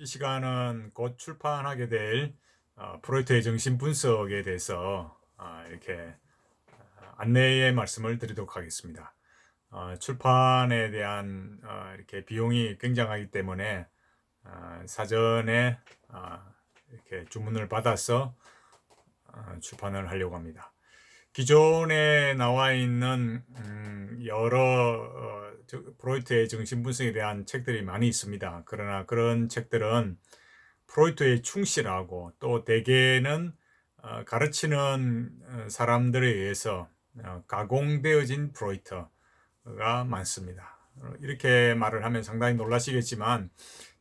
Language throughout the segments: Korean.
이 시간은 곧 출판하게 될 어, 프로이트의 정신 분석에 대해서 어, 이렇게 어, 안내의 말씀을 드리도록 하겠습니다. 어, 출판에 대한 어, 이렇게 비용이 굉장하기 때문에 어, 사전에 어, 이렇게 주문을 받아서 어, 출판을 하려고 합니다. 기존에 나와 있는 음, 여러 어, 저- 프로이트의 정신 분석에 대한 책들이 많이 있습니다. 그러나 그런 책들은 프로이트에 충실하고 또 대개는 어, 가르치는 어, 사람들에 의해서 어, 가공되어진 프로이트가 많습니다. 어, 이렇게 말을 하면 상당히 놀라시겠지만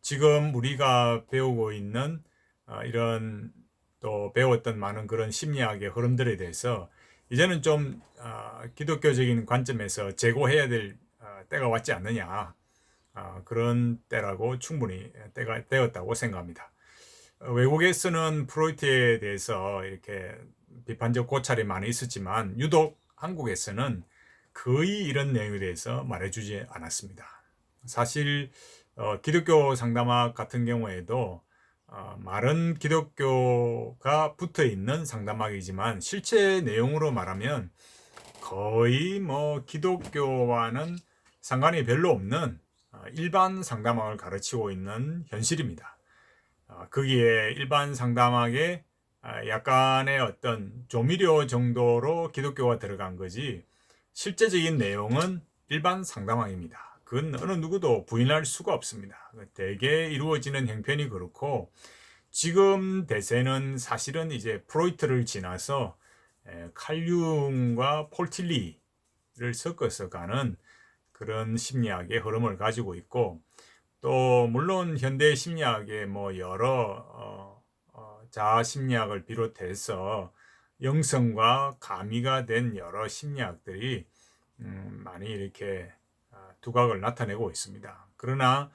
지금 우리가 배우고 있는 어, 이런 또 배웠던 많은 그런 심리학의 흐름들에 대해서 이제는 좀 어, 기독교적인 관점에서 재고해야 될 어, 때가 왔지 않느냐 어, 그런 때라고 충분히 때가 되었다고 생각합니다. 어, 외국에서는 프로이트에 대해서 이렇게 비판적 고찰이 많이 있었지만 유독 한국에서는 거의 이런 내용에 대해서 말해주지 않았습니다. 사실 어, 기독교 상담학 같은 경우에도 어, 말은 기독교가 붙어 있는 상담학이지만 실제 내용으로 말하면 거의 뭐 기독교와는 상관이 별로 없는 어, 일반 상담학을 가르치고 있는 현실입니다. 어, 거기에 일반 상담학에 아, 약간의 어떤 조미료 정도로 기독교가 들어간 거지 실제적인 내용은 일반 상담학입니다. 그건 어느 누구도 부인할 수가 없습니다. 대개 이루어지는 형편이 그렇고 지금 대세는 사실은 이제 프로이트를 지나서 에, 칼융과 폴틸리를 섞어서 가는 그런 심리학의 흐름을 가지고 있고 또 물론 현대 심리학의 뭐 여러 어, 어, 자아 심리학을 비롯해서 영성과 가미가 된 여러 심리학들이 음, 많이 이렇게 아, 두각을 나타내고 있습니다. 그러나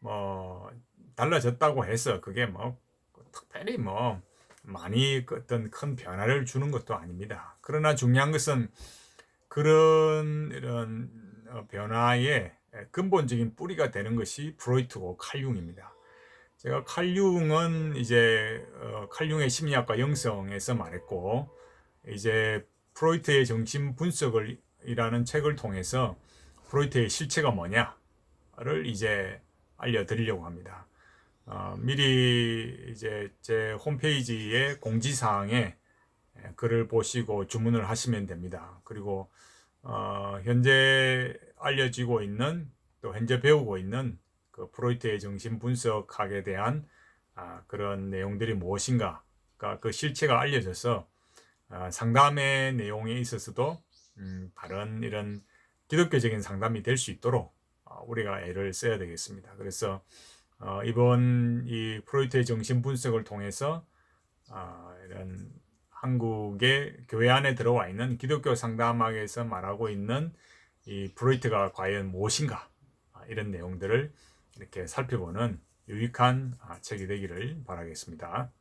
뭐 달라졌다고 해서 그게 뭐 특별히 뭐 많이 그 어떤 큰 변화를 주는 것도 아닙니다. 그러나 중요한 것은 그런 이런 어, 변화의 근본적인 뿌리가 되는 것이 프로이트고 칼융입니다. 제가 칼융은 이제 어, 칼융의 심리학과 영성에서 말했고 이제 프로이트의 정신 분석을 이라는 책을 통해서 프로이트의 실체가 뭐냐를 이제 알려드리려고 합니다. 어, 미리 이제 제 홈페이지의 공지사항에 글을 보시고 주문을 하시면 됩니다. 그리고 어, 현재 알려지고 있는 또 현재 배우고 있는 그 프로이트의 정신 분석학에 대한 아, 그런 내용들이 무엇인가가 그 실체가 알려져서 아, 상담의 내용에 있어서도 음, 바른 이런 기독교적인 상담이 될 수 있도록 어, 우리가 애를 써야 되겠습니다. 그래서 어, 이번 이 프로이트의 정신 분석을 통해서 어, 이런 한국의 교회 안에 들어와 있는 기독교 상담학에서 말하고 있는 이 프로이트가 과연 무엇인가 아, 이런 내용들을 이렇게 살펴보는 유익한 아, 책이 되기를 바라겠습니다.